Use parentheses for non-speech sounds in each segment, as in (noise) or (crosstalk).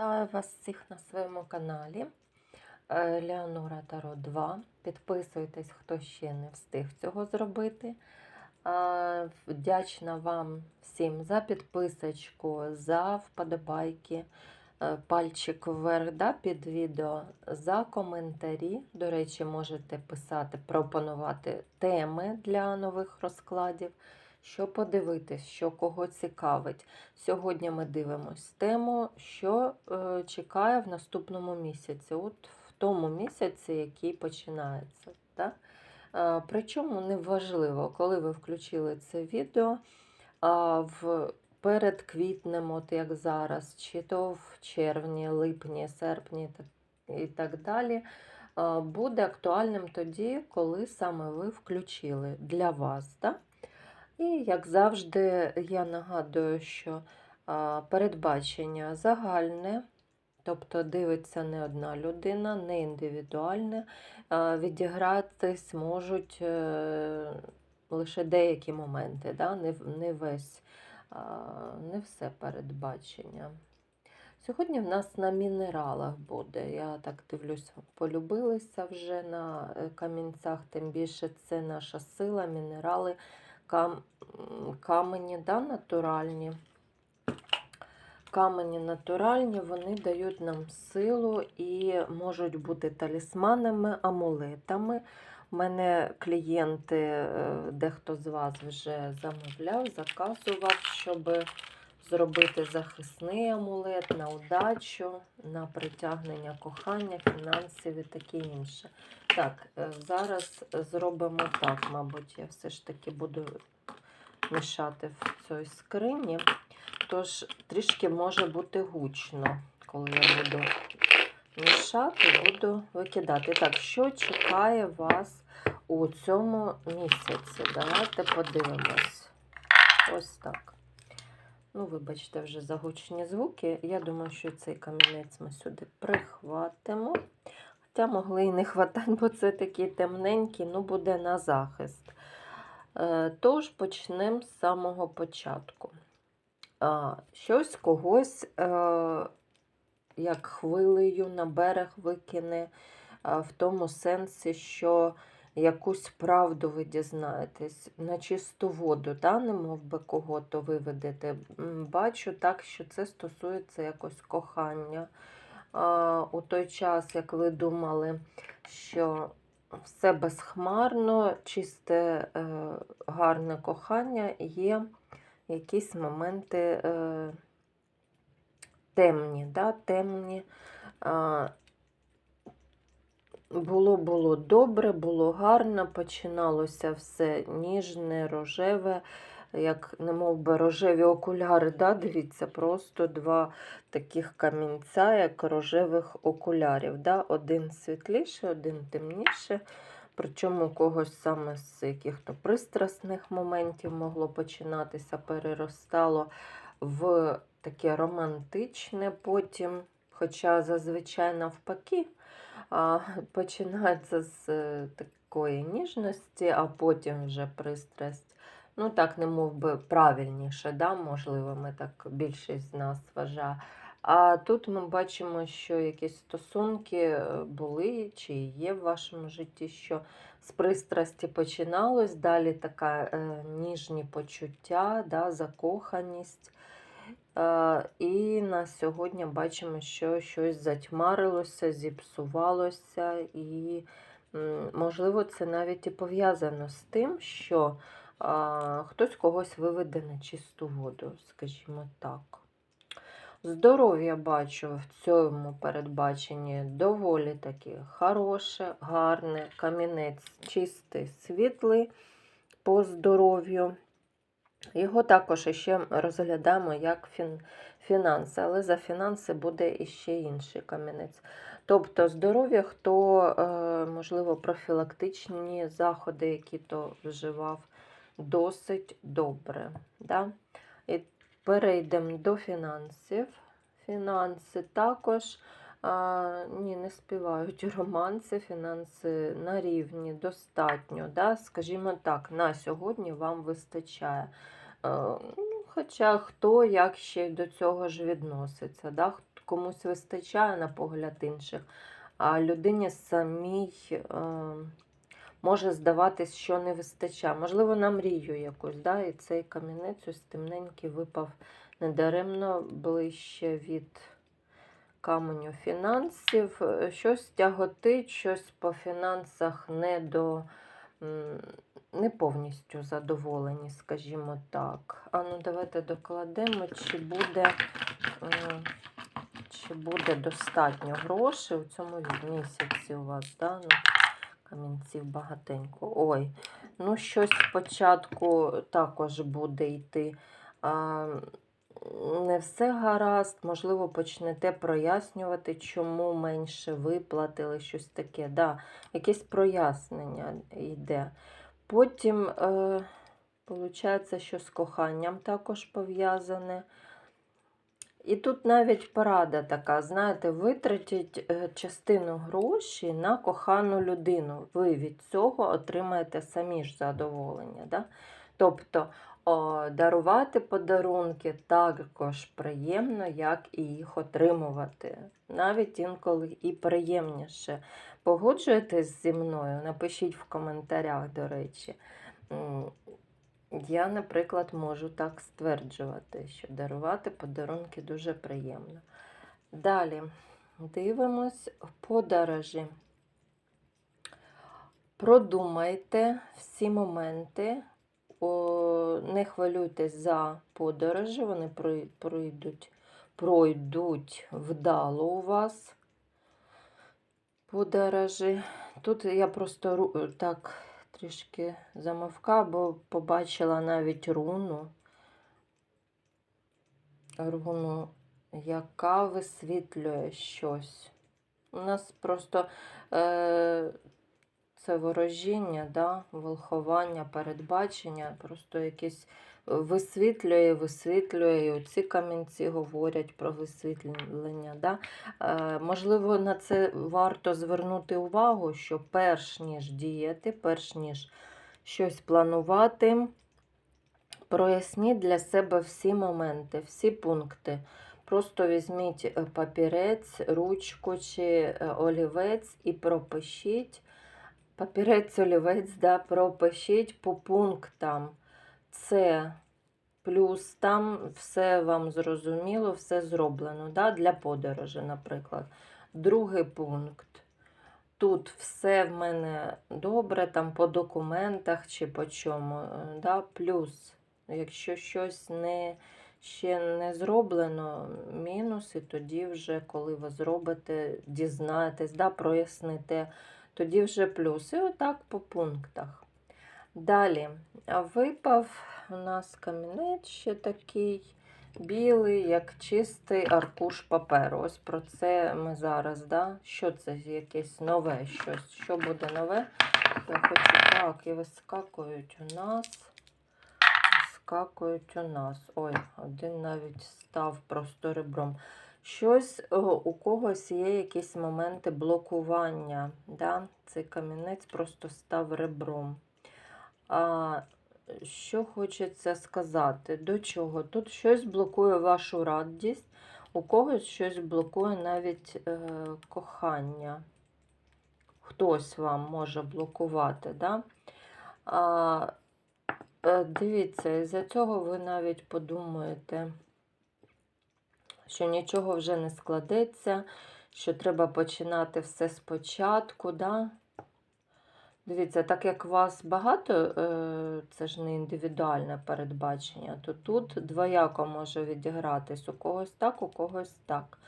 Вітаю вас всіх на своєму каналі Е, Леонора Таро 2. Підписуйтесь, хто ще не встиг цього зробити. Е, Вдячна вам всім за підписочку, за вподобайки, е, пальчик вверх да, під відео, за коментарі. До речі, можете писати, пропонувати теми для нових розкладів. Що подивитись, що кого цікавить. Сьогодні ми дивимось тему, що е, чекає в наступному місяці, от в тому місяці, який починається. Так? Е, причому неважливо, коли ви включили це відео а, в, перед квітнем, от як зараз, чи то в червні, липні, серпні і так далі. е, Буде актуальним тоді, коли саме ви включили для вас. Так? І, як завжди, я нагадую, що передбачення загальне, тобто дивиться не одна людина, не індивідуальне, відігратись можуть е, лише деякі моменти, да? не, не весь, не все передбачення. Сьогодні в нас на мінералах буде. Я так дивлюсь, полюбилися вже на е, камінцях, тим більше це наша сила, мінерали кам, камені да, натуральні. Камені натуральні, вони дають нам силу і можуть бути талісманами, амулетами. У мене клієнти, е, дехто з вас вже замовляв, заказував, щоб зробити захисний амулет на удачу, на притягнення кохання, фінансів і таке інше. Так, е, зараз зробимо так, мабуть, я все ж таки буду мішати в цій скрині. Тож трішки може бути гучно, коли я буду мішати, буду викидати. Так, що чекає вас у цьому місяці? Давайте подивимось. Ось так. Ну, вибачте, вже за гучні звуки. Я думаю, що цей камінець ми сюди прихватимо. Хоча могли і не хватати, бо це такий темненький, ну буде на захист. Е, Тож почнемо з самого початку. Щось когось, е, як хвилею на берег викине, в тому сенсі, що якусь правду ви дізнаєтесь на чисту воду, да? не мов би кого-то виведете. Бачу так, що це стосується якось кохання. У той час, як ви думали, що все безхмарно, чисте, е, гарне кохання, є якісь моменти е, темні. Да? темні. Було було добре, було гарно, починалося все ніжне, рожеве, як не мов би рожеві окуляри. Да? Дивіться, просто два таких камінця, як рожевих окулярів. Да? Один світліше, один темніше. Причому у когось саме з яких-то пристрасних моментів могло починатися, переростало в таке романтичне потім, хоча зазвичай навпаки починається з е, такої ніжності, а потім вже пристрасть. Ну, так, не мов би правильніше, да? можливо, ми так більшість з нас вважає. А тут ми бачимо, що якісь стосунки е, були чи є в вашому житті, що з пристрасті починалось, далі така е, ніжні почуття, да, закоханість. Е, і на сьогодні бачимо, що щось затьмарилося, зіпсувалося, і, можливо, це навіть і пов'язано з тим, що хтось когось виведе на чисту воду, скажімо так. Здоров'я бачу в цьому передбаченні доволі таки хороше, гарне, камінець чистий, світлий по здоров'ю. Його також ще розглядаємо як фін, фінанси, але за фінанси буде іще інший камінець. Тобто здоров'я, хто, е, можливо, профілактичні заходи, які то вживав, досить добре. Да? І перейдемо до фінансів. Фінанси також. А, ні, не співають романси, фінанси на рівні, достатньо. Да? Скажімо так, на сьогодні вам вистачає. Е, ну, Хоча хто як ще до цього ж відноситься. Да? комусь вистачає на погляд інших, а людині самій е, може здаватись, що не вистачає. Можливо, на мрію якусь, да? і цей камінець ось темненький випав недаремно ближче від каменю фінансів. Е, Щось тяготить, щось по фінансах не до. Не повністю задоволені, скажімо так. А ну давайте докладемо, чи буде, чи буде достатньо грошей у цьому місяці у вас, да? ну, камінців багатенько. Ой, ну щось спочатку також буде йти. А, не все гаразд, можливо, почнете прояснювати, чому менше виплатили, щось таке. Да, якесь прояснення йде. Потім, е, виходить, що з коханням також пов'язане. І тут навіть порада така, знаєте, витратіть е, частину грошей на кохану людину. Ви від цього отримаєте самі ж задоволення. Да? Тобто о, дарувати подарунки також приємно, як і їх отримувати. Навіть інколи і приємніше. Погоджуєтесь зі мною? Напишіть в коментарях, до речі. Я, наприклад, можу так стверджувати, що дарувати подарунки дуже приємно. Далі дивимось подорожі. Продумайте всі моменти, не хвилюйтесь за подорожі, вони пройдуть, пройдуть вдало у вас. Подорожі. Тут я просто так трішки замовка, бо побачила навіть руну. Руну, яка висвітлює щось. У нас просто е, це ворожіння, да? волховання, передбачення, просто якесь висвітлює, висвітлює. І оці камінці говорять про висвітлення. Да? Е, можливо, на це варто звернути увагу, що перш ніж діяти, перш ніж щось планувати, проясніть для себе всі моменти, всі пункти. Просто візьміть е, папірець, ручку чи е, олівець і пропишіть. Папірець, олівець, да, пропишіть по пунктам. Це плюс там все вам зрозуміло, все зроблено да, для подорожі, наприклад. Другий пункт. Тут все в мене добре, там по документах чи по чому. Да, плюс, якщо щось не, ще не зроблено, мінус, і тоді вже, коли ви зробите, дізнаєтесь, да, проясните, тоді вже плюс. І отак по пунктах. Далі випав у нас камінець ще такий білий, як чистий аркуш паперу. Ось про це ми зараз. Да? Що це якесь нове щось? Що буде нове? Я хочу так, і вискакують у нас. Вискакують у нас. Ой, один навіть став просто ребром. Щось о, у когось є якісь моменти блокування. Да? Цей камінець просто став ребром. Що хочеться сказати? До чого? Тут щось блокує вашу радість, у когось щось блокує навіть е, кохання. Хтось вам може блокувати. Да? А, е, дивіться, із-за цього ви навіть подумаєте, що нічого вже не складеться, що треба починати все спочатку. Да? Дивіться, так як вас багато, е, це ж не індивідуальне передбачення, то тут двояко може відігратись. У когось так, у когось так.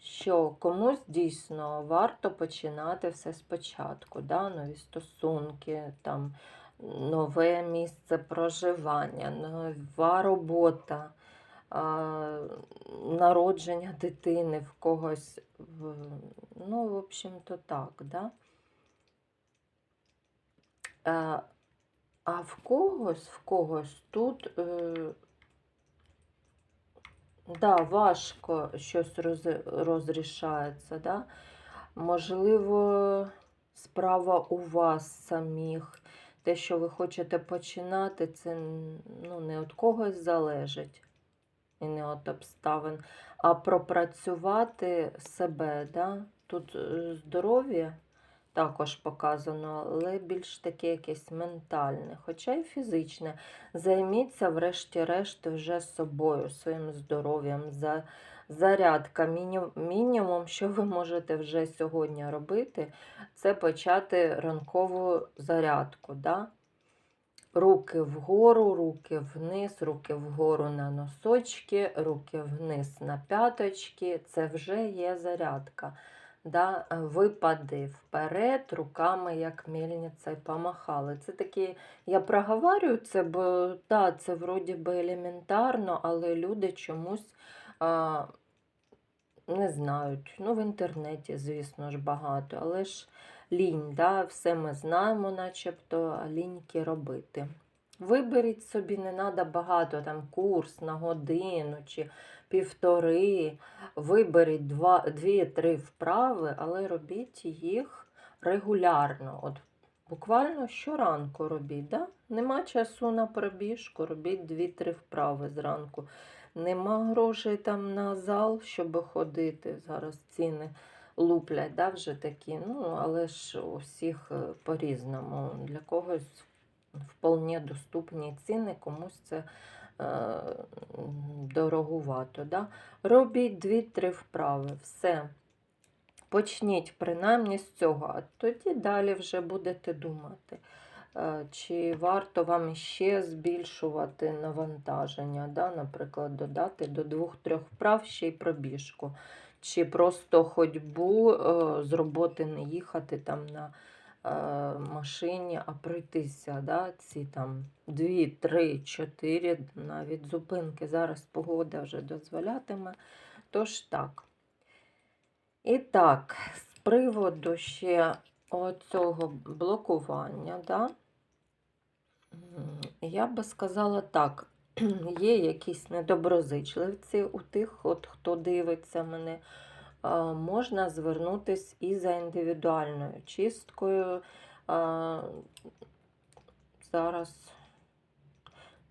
Що комусь дійсно варто починати все спочатку. Да? Нові стосунки, там, нове місце проживання, нова робота, народження дитини в когось. Ну, в общем-то, так. Да? А, а в когось, в когось тут е, да, важко щось роз, розрішається. Да? Можливо, справа у вас самих. Те, що ви хочете починати, це ну, не від когось залежить і не від обставин, а пропрацювати себе. Да? Тут е, здоров'я також показано, але більш таке якесь ментальне, хоча й фізичне. Займіться, врешті-решт, вже собою, своїм здоров'ям. За, зарядка. Мінімум, що ви можете вже сьогодні робити, це почати ранкову зарядку. Да? Руки вгору, руки вниз, руки вгору на носочки, руки вниз на п'яточки. Це вже є зарядка. Да? Випади вперед, руками, як мельниця, помахали. Це такі, я проговорюю це, бо да, це вроді би елементарно, але люди чомусь а, не знають. Ну, в інтернеті, звісно ж, багато, але ж лінь, да? все ми знаємо, начебто, а ліньки робити. Виберіть собі, не треба багато, там курс на годину чи півтори. Виберіть дві-три вправи, але робіть їх регулярно. От Буквально щоранку робіть. Да? Нема часу на пробіжку, робіть дві-три вправи зранку. Нема грошей там на зал, щоб ходити. Зараз ціни луплять, да, вже такі. Ну, але ж у всіх е, по-різному. Для когось вполне доступні ціни, комусь це дорогувато. Да? Робіть дві-три вправи. Все. Почніть принаймні з цього, а тоді далі вже будете думати, е, чи варто вам ще збільшувати навантаження, да? наприклад, додати до двох-трьох вправ ще й пробіжку, чи просто ходьбу е, з роботи не їхати там на е, машині, а пройтися да? ці там 2, 3, 4, навіть зупинки. Зараз погода вже дозволятиме. Тож так. І так, з приводу ще оцього блокування, да, я би сказала так, (clears throat) є якісь недоброзичливці у тих, от, хто дивиться мене, можна звернутися і за індивідуальною чисткою. Зараз.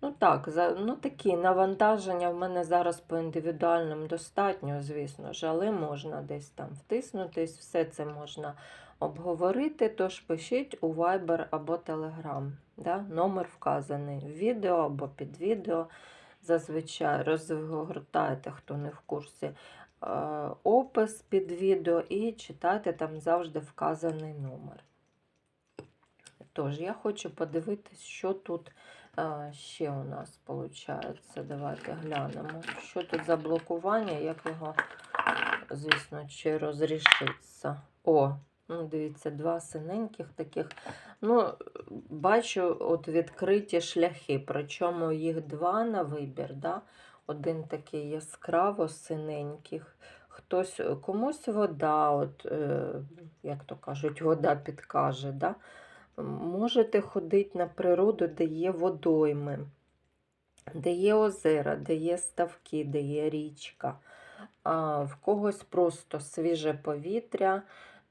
Ну так, за, ну такі навантаження в мене зараз по індивідуальним достатньо, звісно ж, але можна десь там втиснутись, все це можна обговорити, тож пишіть у Viber або Telegram. Да? Номер вказаний в відео або під відео. Зазвичай розгортайте, хто не в курсі, е, опис під відео і читайте там завжди вказаний номер. Тож, я хочу подивитись, що тут ще у нас виходить. Давайте глянемо. Що тут за блокування, як його, звісно, чи розрішиться. О, ну дивіться, два синеньких таких. Ну, бачу, от відкриті шляхи, причому їх два на вибір. Да? Один такий яскраво синеньких. Хтось, комусь вода, от, е, як то кажуть, вода підкаже. Да? Можете ходити на природу, де є водойми, де є озера, де є ставки, де є річка, а в когось просто свіже повітря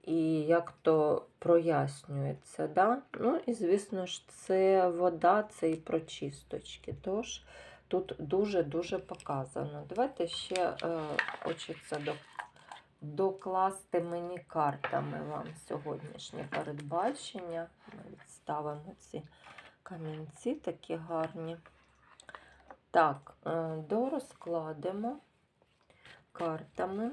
і як то прояснюється. Да? Ну і, звісно ж, це вода, це і прочисточки. Тож тут дуже-дуже показано. Давайте ще е, хочеться до докласти мені картами вам сьогоднішнє передбачення. Ми відставимо ці камінці такі гарні. Так, е, дорозкладемо картами.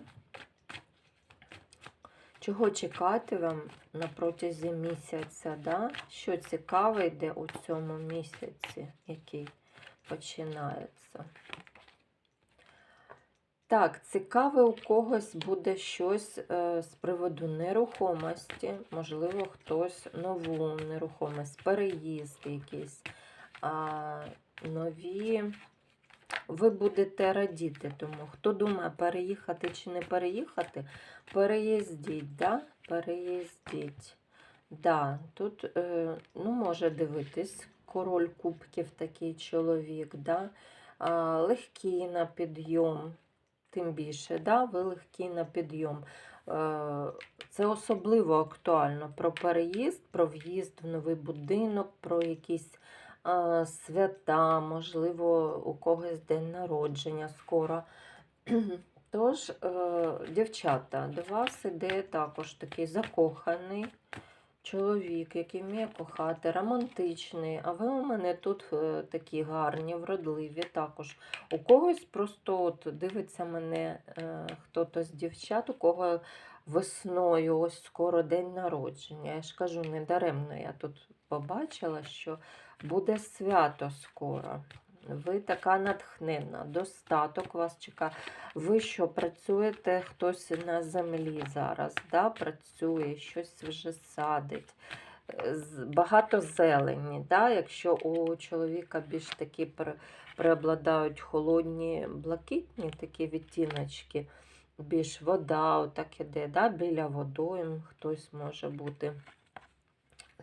Чого чекати вам на протязі місяця? Да? Що цікаве йде у цьому місяці, який починається? Так, цікаве, у когось буде щось е, з приводу нерухомості, можливо, хтось нову нерухомість, переїзд якийсь, а, нові. Ви будете радіти, тому хто думає, переїхати чи не переїхати, переїздіть, да? переїздіть. Да, тут е, ну, може дивитись, король кубків такий чоловік, да? а, легкий на підйом тим більше, да, ви легкі на підйом. Е, це особливо актуально про переїзд, про в'їзд в новий будинок, про якісь е, свята, можливо, у когось день народження скоро. (clears throat) Тож, е, дівчата, до вас іде також такий закоханий чоловік, який вміє кохати, романтичний. А ви у мене тут е, такі гарні, вродливі також. У когось просто от дивиться мене е, хто-то з дівчат, у кого весною, ось скоро день народження. Я ж кажу, не даремно я тут побачила, що буде свято скоро. Ви така натхненна, достаток вас чекає. Ви що працюєте хтось на землі зараз, да? працює, щось вже садить. Багато зелені. Да? Якщо у чоловіка більш такі пре- преобладають холодні, блакитні такі відтіночки, більш вода отак іде, да? біля водойм хтось може бути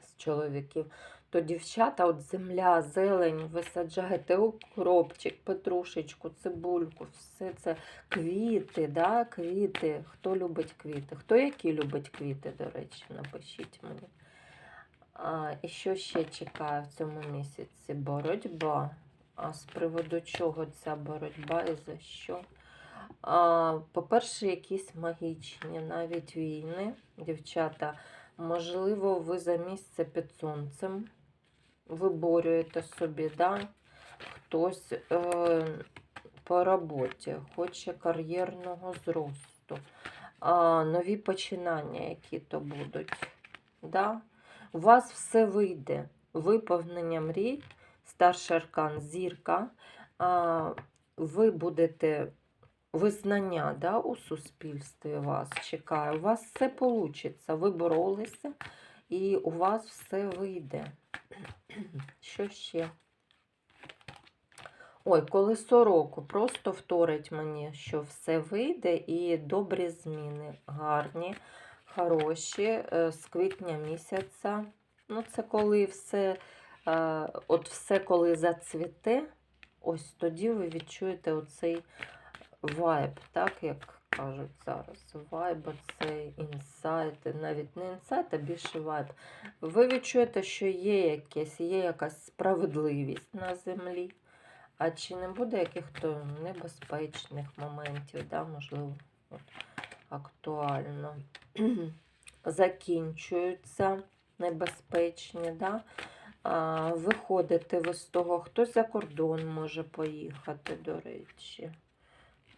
з чоловіків то дівчата, от земля, зелень, ви саджаєте укропчик, петрушечку, цибульку, все це квіти, да, квіти. Хто любить квіти? Хто які любить квіти, до речі, напишіть мені. А, і що ще чекає в цьому місяці? Боротьба. А з приводу чого ця боротьба і за що? По-перше, якісь магічні навіть війни, дівчата. Можливо, ви за місце під сонцем виборюєте собі, да? хтось е, по роботі, хоче кар'єрного зросту, а, нові починання, які то будуть. Да? У вас все вийде. Виповнення мрій, старший аркан, зірка. А, ви будете визнання да, у суспільстві вас чекає. У вас все вийде. Ви боролися, і у вас все вийде. Що ще? Ой, колесо року. Просто вторить мені, що все вийде і добрі зміни. Гарні, хороші, е, з квітня місяця. Ну, це коли все, е, от все, коли зацвіте, ось тоді ви відчуєте оцей вайб, так як кажуть зараз. Вайб, цей інсайт, навіть не інсайт, а більше вайб. Ви відчуєте, що є якесь, є якась справедливість на землі. А чи не буде яких-то небезпечних моментів, да, можливо, от, актуально. (clears throat) Закінчуються небезпечні, да? а, виходите ви з того, хтось за кордон може поїхати, до речі.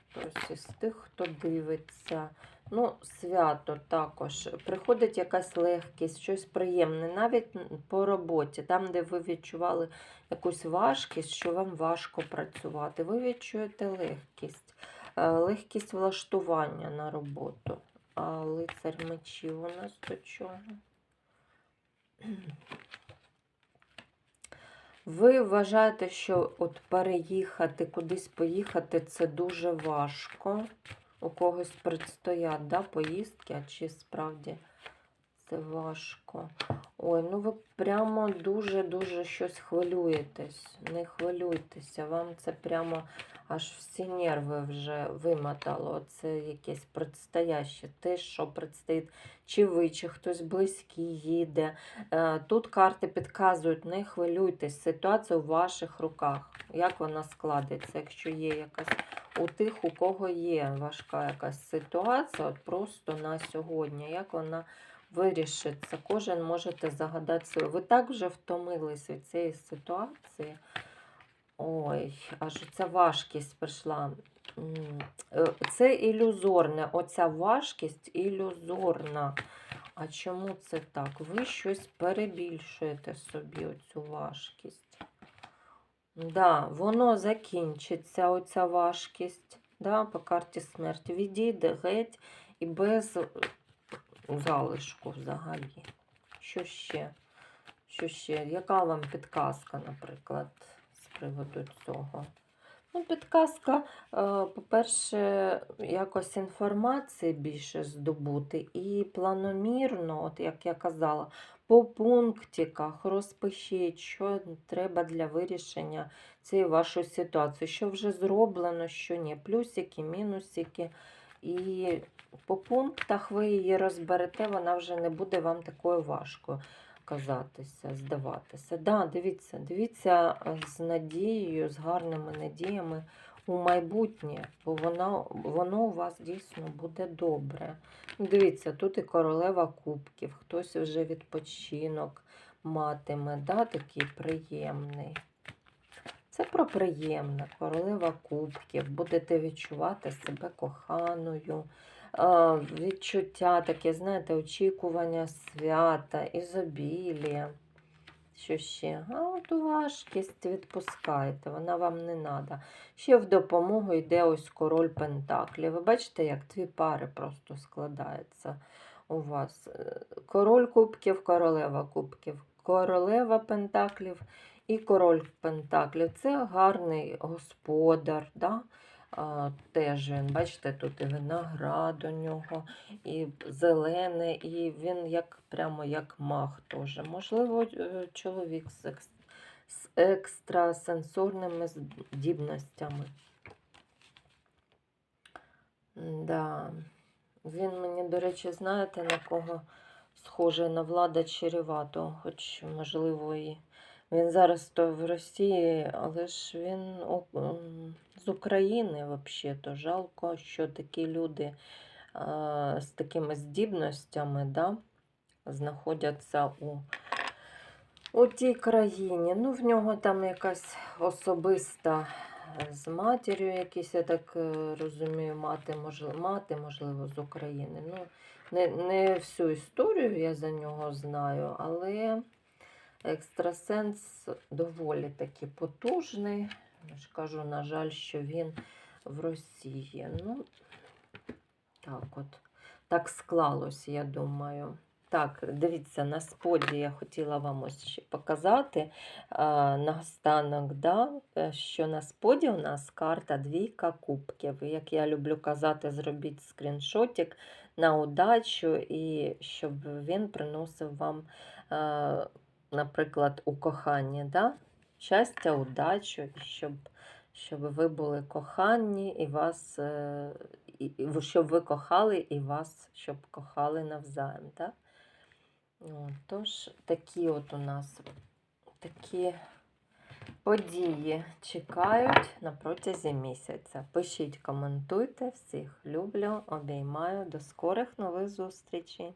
Хтось із тих, хто дивиться. Ну, свято також. Приходить якась легкість, щось приємне, навіть по роботі, там, де ви відчували якусь важкість, що вам важко працювати. Ви відчуєте легкість, е, легкість влаштування на роботу. А лицар мечів у нас до чого? Ви вважаєте, що от переїхати, кудись поїхати це дуже важко. У когось предстоять да, поїздки, а чи справді це важко. Ой, ну ви прямо дуже-дуже щось хвилюєтесь. Не хвилюйтеся, вам це прямо аж всі нерви вже вимотало. Це якесь предстояще, те, що предстоїть, чи ви, чи хтось близький їде. Е, Тут карти підказують, не хвилюйтесь, ситуація у ваших руках. Як вона складеться, якщо є якась у тих, у кого є важка якась ситуація, от просто на сьогодні, як вона вирішиться. Кожен можете загадати собі. Ви так вже втомились від цієї ситуації. Ой, аж ця важкість прийшла. Е, Це ілюзорне, оця важкість ілюзорна. А чому це так? Ви щось перебільшуєте собі оцю важкість. Да, воно закінчиться, оця важкість. Да, по карті смерті. Відійде геть і без е, залишку взагалі. Що ще? Що ще? Яка вам підказка, наприклад, з приводу цього? Ну, підказка, е, по-перше, якось інформації більше здобути і планомірно, от як я казала, по пунктиках розпишіть, що треба для вирішення цієї вашої ситуації, що вже зроблено, що ні, плюсики, мінусики. І по пунктах ви її розберете, вона вже не буде вам такою важкою казатися, здаватися. Да, дивіться, дивіться е, з надією, з гарними надіями у майбутнє, бо воно, воно у вас дійсно буде добре. Дивіться, тут і королева кубків, хтось вже відпочинок матиме, да, такий приємний. Це про приємне, королева кубків, будете відчувати себе коханою, відчуття таке, знаєте, очікування свята, ізобілія. Що ще? А от важкість відпускайте, вона вам не треба. Ще в допомогу йде ось король Пентаклів. Ви бачите, як дві пари просто складаються у вас. Король кубків, королева кубків, королева Пентаклів і король Пентаклів. Це гарний господар. Да? Теж він, бачите, тут і виноград у нього, і зелене, і він як прямо як мах теж. Можливо, е, чоловік з, екс, з екстрасенсорними здібностями. Да. Він мені, до речі, знаєте, на кого схожий на влада Черевато, хоч, можливо, і він зараз то в Росії, але ж він з України взагалі-то. Жалко, що такі люди з такими здібностями да, знаходяться у, у тій країні. Ну, в нього там якась особиста з матір'ю, якісь, я так е, розумію, мати, можливо, мати, можливо, з України. Ну, не, не всю історію я за нього знаю, але екстрасенс доволі таки потужний. Я ж кажу, на жаль, що він в Росії. Ну, так от. Так склалось, я думаю. Так, дивіться, на споді я хотіла вам ось ще показати наостанок, да, е, що на споді у нас карта двійка кубків. Як я люблю казати, зробіть скріншотик на удачу, і щоб він приносив вам, е, наприклад, у коханні. Да? Щастя, удачу, щоб, щоб ви були кохані і вас. е, і- щоб ви кохали і вас, щоб кохали навзаєм. Так? От, тож такі от у нас такі події чекають на протязі місяця. Пишіть, коментуйте, всіх люблю, обіймаю. До скорих нових зустрічей!